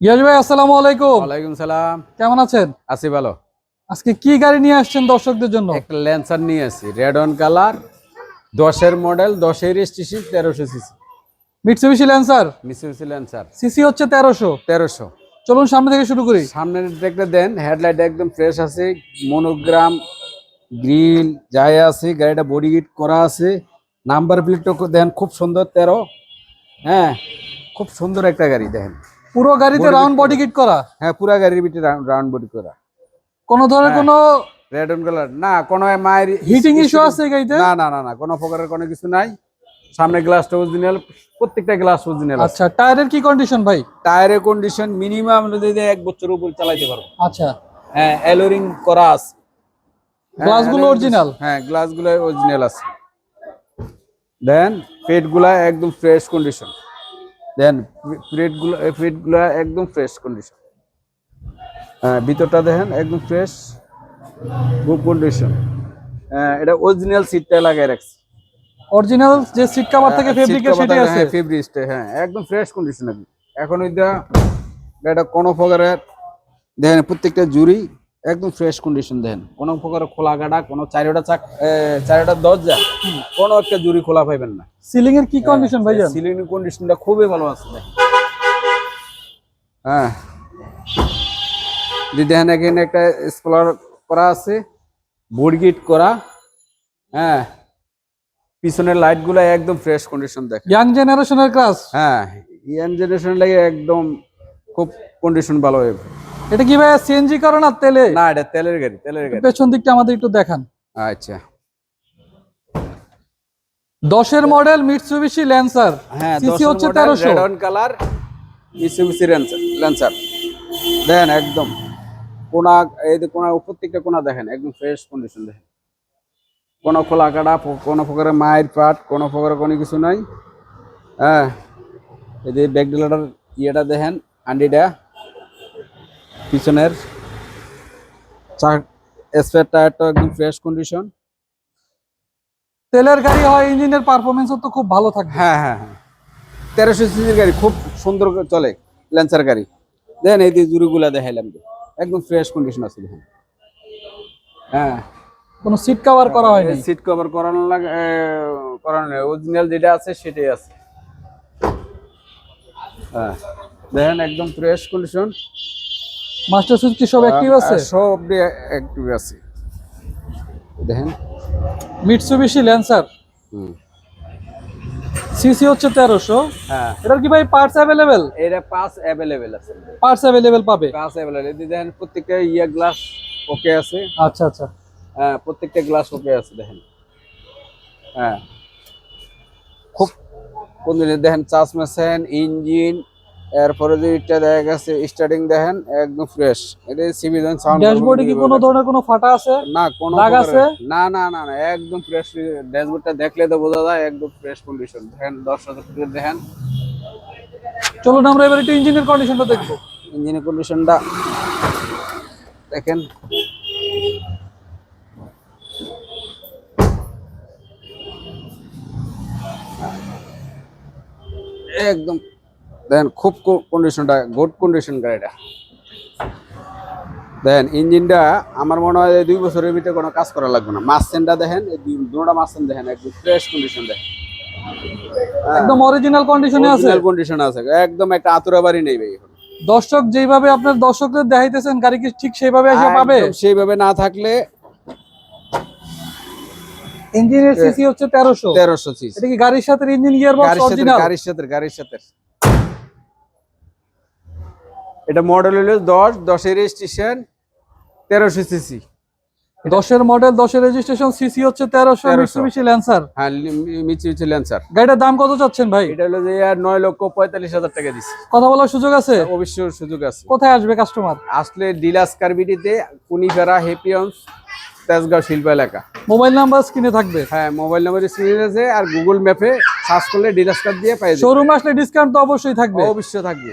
ইয়াজ ভাই আসসালামু আলাইকুম। ওয়ালাইকুম সালাম। কেমন আছেন? আছি ভালো। আজকে কি গাড়ি নিয়ে আসছেন দর্শকদের জন্য? একটা ল্যান্সার নিয়ে আসি রেড অন কালার দশের মডেল দশের স্টেশন তেরোশো সিসি মিটসুবিশি ল্যান্সার মিসিমিসি ল্যান্সার সিসি হচ্ছে তেরোশো। তেরোশো। চলুন সামনে থেকে শুরু করি। সামনের দেখতে দেন হেডলাইট একদম ফ্রেশ আছে মনোগ্রাম গ্রিল যাই আছে গাড়িটা বডি গিট করা আছে। নাম্বার প্লেটটা দেন খুব সুন্দর তেরো। হ্যাঁ খুব সুন্দর একটা গাড়ি দেখেন। পুরো গাড়িতে রাউন্ড বডি কিট করা? হ্যাঁ পুরো গাড়ির ভিতরে রাউন্ড বডি করা। কোনো ধরনের হ্যাঁ। কোনো রেড অন কালার না কোনো মায়ের হিটিং ইস্যু আছে গাড়িতে? না না না না কোনো প্রকারের কোনো কিছু নাই। সামনে গ্লাসটা অরিজিনাল প্রত্যেকটা গ্লাস অরিজিনাল আচ্ছা টায়ারের কি কন্ডিশন ভাই? টায়ারের কন্ডিশন মিনিমাম যদি এক বছর উপর চালাইতে পারব আচ্ছা। হ্যাঁ অ্যালোরিং করা আছে। গ্লাসগুলো অরিজিনাল হ্যাঁ গ্লাস গ্লাসগুলো অরিজিনাল আছে দেন পেটগুলা একদম ফ্রেশ কন্ডিশন দেন প্লেটগুলো পেটগুলা একদম ফ্রেশ কন্ডিশন হ্যাঁ ভিতরটা দেখেন একদম ফ্রেশ গুড কন্ডিশন হ্যাঁ এটা অরিজিনাল সিটটা লাগাই রাখছি। অরিজিনাল যে সিট কভার থেকে হ্যাঁ, ফেব্রিকের সেটাই আছে। ফেব্রিকটা হ্যাঁ একদম ফ্রেশ কন্ডিশন আছে এখন ওইটা এটা কোনো প্রকারের দেখেন প্রত্যেকটা জুড়ি একদম ফ্রেশ কন্ডিশন দেখেন। কোনো প্রকার খোলা গাডা কোনো চারোটা চাক চারোটা দরজা কোনো একটা জুড়ি খোলা পাইবেন না। সিলিং এর কি কন্ডিশন ভাইজান? সিলিং এর কন্ডিশনটা খুবই ভালো আছে হ্যাঁ। যদি দেখেন এখানে একটা স্পলার করা আছে বোর্ড গিট করা হ্যাঁ। পিছনের লাইটগুলা একদম ফ্রেশ কন্ডিশন দেখেন। ইয়াং জেনারেশনের ক্লাস হ্যাঁ ইয়াং জেনারেশন লাগে একদম খুব কন্ডিশন ভালো হয়ে এটা কি ভাই সিএনজি করে না তেলে? না এটা তেলের গাড়ি তেলের গাড়ি। পেছন দিকটা আমাদের একটু দেখান। আচ্ছা। দশের মডেল মিটসুবিশি ল্যান্সার হ্যাঁ সিসি হচ্ছে তেরোশো। Red on colour Mitsubishi Lancer Lancer দেখেন একদম কোনা এই যে কোনা উপর থেকে কোনা দেখেন একদম ফ্রেশ কন্ডিশন দেখেন। কোনো খোলা কাটা কোনো প্রকারের মায়ের পাট কোনো প্রকারের কোনো কিছু নাই। হ্যাঁ এই যে ইয়েটা দেখেন আন্ডিটা পিছনের স্পেয়ার টায়ারটা একদম ফ্রেশ কন্ডিশন তেলের গাড়ি হয় ইঞ্জিনের পারফরমেন্স তো খুব ভালো থাকবে। হ্যাঁ হ্যাঁ হ্যাঁ। তেরোশো সিসির গাড়ি খুব সুন্দর চলে ল্যান্সার গাড়ি। দেখেন এই জুড়িগুলা দেখাইলাম একদম ফ্রেশ কন্ডিশন আছে দেখেন। হ্যাঁ। কোনো সিট কভার করা হয়নি? সিট কভার করানো লাগে করানো নেই। অরিজিনাল যেটা আছে সেটাই আছে। হ্যাঁ। দেখেন একদম ফ্রেশ কন্ডিশন মাস্টার সুইচ কি সব অ্যাক্টিভ আছে? সব অ্যাক্টিভ আছে। দেখেন। মিটসুবিশি ল্যান্সার হুম। সিসি হচ্ছে তেরোশো। হ্যাঁ। এটার কি ভাই পার্টস অ্যাভেলেবেল এটা পাস অ্যাভেলেবেল আছে। পার্টস অ্যাভেলেবেল পাবে? পাস অ্যাভেলেবেল এই দেখেন প্রত্যেকটা ইয়ে গ্লাস ওকে আছে। আচ্ছা আচ্ছা। হ্যাঁ প্রত্যেকটা গ্লাস ওকে আছে দেখেন। হ্যাঁ। খুব কোন দেখেন চার্জ মেশিন ইঞ্জিন এরপরে যে এটা দেখা গেছে স্টার্টিং দেখেন একদম ফ্রেশ এটা সিবি দেন সাউন্ড ড্যাশবোর্ডে কি কোনো ধরনের কোনো ফাটা আছে? না কোনো দাগ আছে? না না না না একদম ফ্রেশ ড্যাশবোর্ডটা দেখলে তো বোঝা যায় একদম ফ্রেশ কন্ডিশন দেখেন দশ হাজার দেখেন। চলুন আমরা এবার একটু ইঞ্জিনের কন্ডিশনটা দেখব। ইঞ্জিনের কন্ডিশনটা দেখেন। একদম দেখেন খুব কন্ডিশনটা গুড কন্ডিশন গাড়িটা। দেখেন ইঞ্জিনটা আমার মনে হয় দুই বছরের ভিতরে কোনো কাজ করা লাগবে না। মাসেনটা দেখেন দুটা মাসেন দেখেন একদম ফ্রেশ কন্ডিশন দেখেন। একদম অরিজিনাল কন্ডিশনে আছে। কন্ডিশন আছে। একদম একটা আতুরা বাড়ি নেই ভাই দর্শক যেইভাবে আপনার দর্শকদের দেখাইতেছেন গাড়ি কি ঠিক সেইভাবে এসে পাবে? সেইভাবে না থাকলে ইঞ্জিনের সিসি হচ্ছে তেরোশো। তেরোশো সিসি এটা কি গাড়ির সাথে ইঞ্জিন গিয়ার বক্স অরিজিনাল গাড়ির সাথে গাড়ির সাথে এটা মডেল হলো দশ দশের রেজিস্ট্রেশন তেরোশো সিসি দশের মডেল দশের রেজিস্ট্রেশন সিসি হচ্ছে তেরোশো 1300 মিটসুবিশি ল্যান্সার হ্যাঁ মিচি ল্যান্সার গাড়িটার দাম কত চাচ্ছেন ভাই? এটা হলো যে আর নয় লক্ষ পঁয়তাল্লিশ হাজার টাকা দিছি কথা বলার সুযোগ আছে? অবশ্যই সুযোগ আছে। কোথায় আসবে কাস্টমার আসলে ডিলাস কারবিডিতে কুনিফেরা হেপিয়ন্স তেজগাঁও শিল্প এলাকা। মোবাইল নাম্বার স্ক্রিনে থাকবে? হ্যাঁ মোবাইল নাম্বার স্ক্রিনে আছে আর গুগল ম্যাপে সার্চ করলে ডিলাস কার্ড দিয়ে পাই শোরুম আসলে ডিসকাউন্ট তো অবশ্যই থাকবে। অবশ্যই থাকবে।